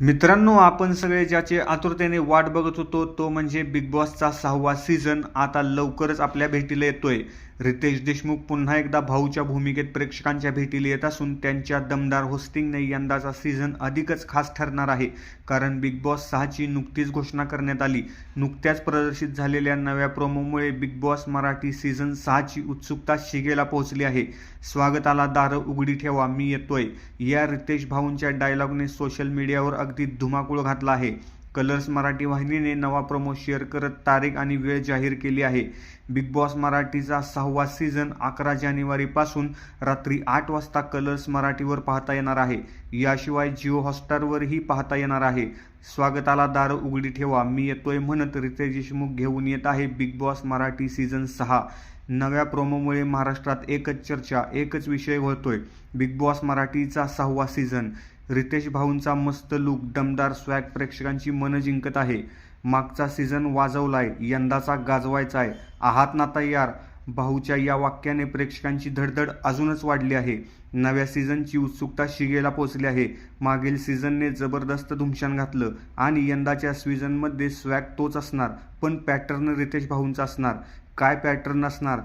मित्रांनो आपण सगळे ज्याचे आतुरतेने वाट बघत होतो तो म्हणजे बिग बॉसचा सहावा सीझन आता लवकरच आपल्या भेटीला येतोय. रितेश देशमुख पुन्हा एकदा भाऊच्या भूमिकेत प्रेक्षकांच्या भेटीला येत असून त्यांच्या दमदार होस्टिंगने यंदाचा सीझन अधिकच खास ठरणार आहे. कारण बिग बॉस सहाची नुकतीच घोषणा करण्यात आली. नुकत्याच प्रदर्शित झालेल्या नव्या प्रोमोमुळे बिग बॉस मराठी सीझन सहाची उत्सुकता शिगेला पोहोचली आहे. स्वागताला दारं उघडी ठेवा मी येतोय. या रितेश भाऊंच्या डायलॉगने सोशल मीडियावर अगदी धुमाकूळ घातला आहे. कलर्स मराठी वाहिनीने नवा प्रोमो शेअर करत तारीख आणि वेळ जाहीर केली आहे. बिग बॉस मराठीचा सहावा सीझन अकरा जानेवारीपासून रात्री आठ वाजता कलर्स मराठीवर पाहता येणार आहे. याशिवाय जिओ हॉटस्टारवरही पाहता येणार आहे. स्वागताला दार उघडी ठेवा मी येतोय म्हणत रितेश देशमुख घेऊन येत आहे बिग बॉस मराठी सीझन सहा. नव्या प्रोमोमुळे महाराष्ट्रात एकच चर्चा एकच विषय होतोय बिग बॉस मराठीचा सहावा सीझन रितेश भाऊंचा मस्त लुक दमदार स्वॅग प्रेक्षकांची मनं जिंकत आहे. मागचा सीझन वाजवलाय यंदाचा गाजवायचा आहे आहात ना तयार भाऊच्या या वाक्याने प्रेक्षकांची धडधड अजूनच वाढली आहे. नव्या सीझनची उत्सुकता शिगेला पोचली आहे. मागील सीझनने जबरदस्त धुमशान घातलं आणि यंदाच्या सीझनमध्ये स्वॅग तोच असणार पण पॅटर्न रितेश भाऊंचा असणार. काय पॅटर्न असणार?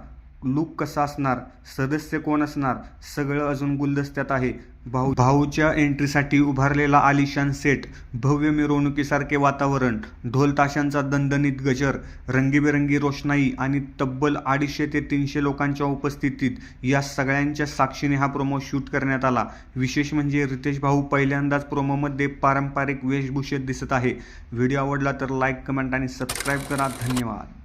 लुक कसा असणार? सदस्य कोण असणार? सगळं अजून गुलदस्त्यात आहे. भाऊ भाऊच्या एंट्रीसाठी उभारलेला आलिशान सेट भव्य मिरवणुकीसारखे वातावरण ढोलताशांचा दणदणीत गजर रंगीबेरंगी रोषणाई आणि तब्बल अडीचशे ते तीनशे लोकांच्या उपस्थितीत या सगळ्यांच्या साक्षीने हा प्रोमो शूट करण्यात आला. विशेष म्हणजे रितेश भाऊ पहिल्यांदाच प्रोमोमध्ये पारंपरिक वेशभूषेत दिसत आहे. व्हिडिओ आवडला तर लाईक कमेंट आणि सबस्क्राईब करा. धन्यवाद.